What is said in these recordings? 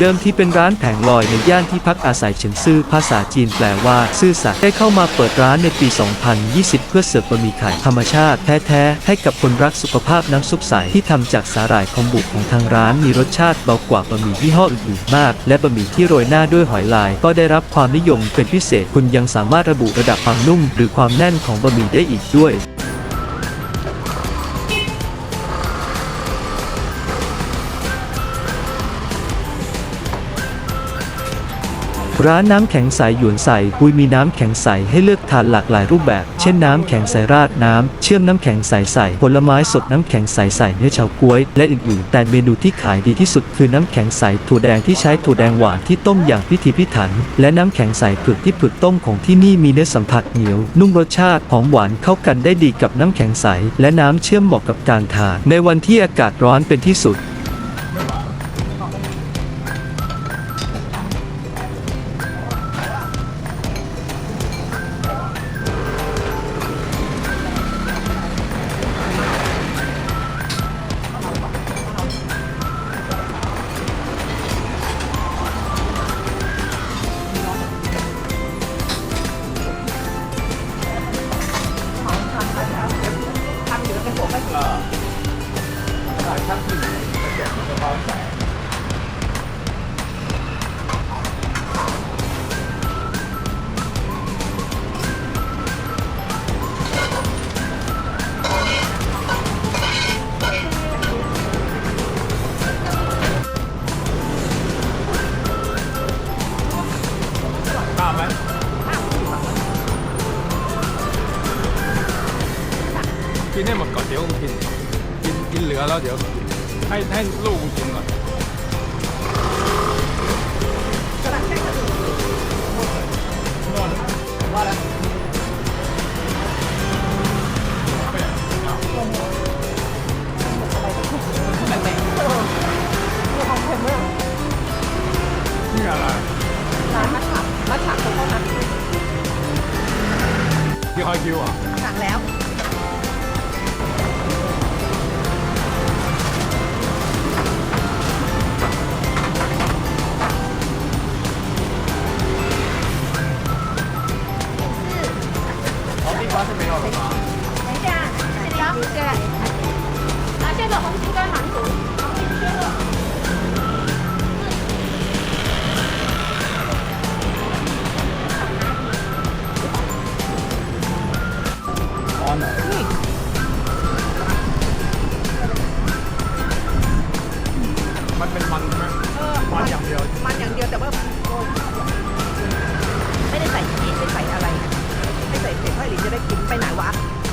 เดิมที่เป็นร้านแผงลอยในย่านที่พักอาศัยเฉินซื่อภาษาจีนแปลว่า ซื่อสัตย์ได้เข้ามาเปิดร้านในปี 2020 เพื่อเสิร์ฟบะหมี่ไข่ธรรมชาติแท้ๆ ให้กับคนรักสุขภาพน้ำซุปใสที่ทำจากสาหร่ายคอมบุของทางร้านมีรสชาติเบากว่าบะหมี่ยี่ห้ออื่นๆมาก และบะหมี่ที่โรยหน้าด้วยหอยลาย ก็ได้รับความนิยมเป็นพิเศษคุณยังสามารถระบุระดับความนุ่ม หรือความแน่นของบะหมี่ได้อีกด้วย ร้านน้ำแข็งใสหยวนใสปุยมีน้ำแข็งใสให้เลือกทานหลากหลายรูปแบบ เช่นน้ำแข็งใสราดน้ำ เชื่อมน้ำแข็งใสใสผลไม้สดน้ำแข็งใสใสเนื้อเฉาก๊วย และอื่นๆ แต่เมนูที่ขายดีที่สุดคือน้ำแข็งใสถั่วแดงที่ใช้ถั่วแดงหวานที่ต้มอย่างพิถีพิถัน และน้ำแข็งใสเผือกที่เผือกต้มของที่นี่มีเนื้อสัมผัสเหนียว นุ่มรสชาติหอมหวานเข้ากันได้ดีกับน้ำแข็งใส และน้ำเชื่อมเหมาะกับการทานในวันที่อากาศร้อนเป็นที่สุด ข้ามไหมกินให้หมดก่อนเดี๋ยวกูกินกิน กินเหลือแล้วเดี๋ยว ให้ให้ลูกกินก่อนนี่อะไรร้านมัทฉะมัทฉะโคโค่นัทที่คอยคิวอะ ใส่เผ็ดให้หลินจะได้กินไปไหนวะ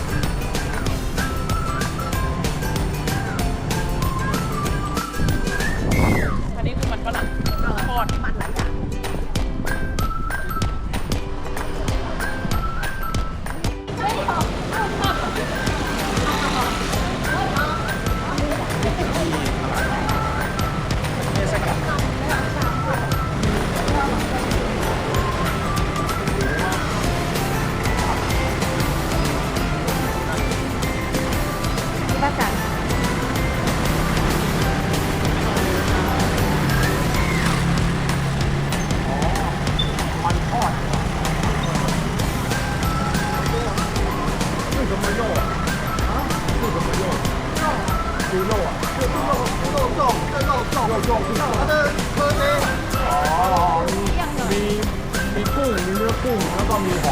ก็ไม่โยกฮะนี่ก็ไม่โยกยูโรอะยูโรยูโรโยกยูโรโยกโยกโยกเดินเดินเองอ๋อมีมีกุ้งมีเนื้อกุ้งแล้วก็มีห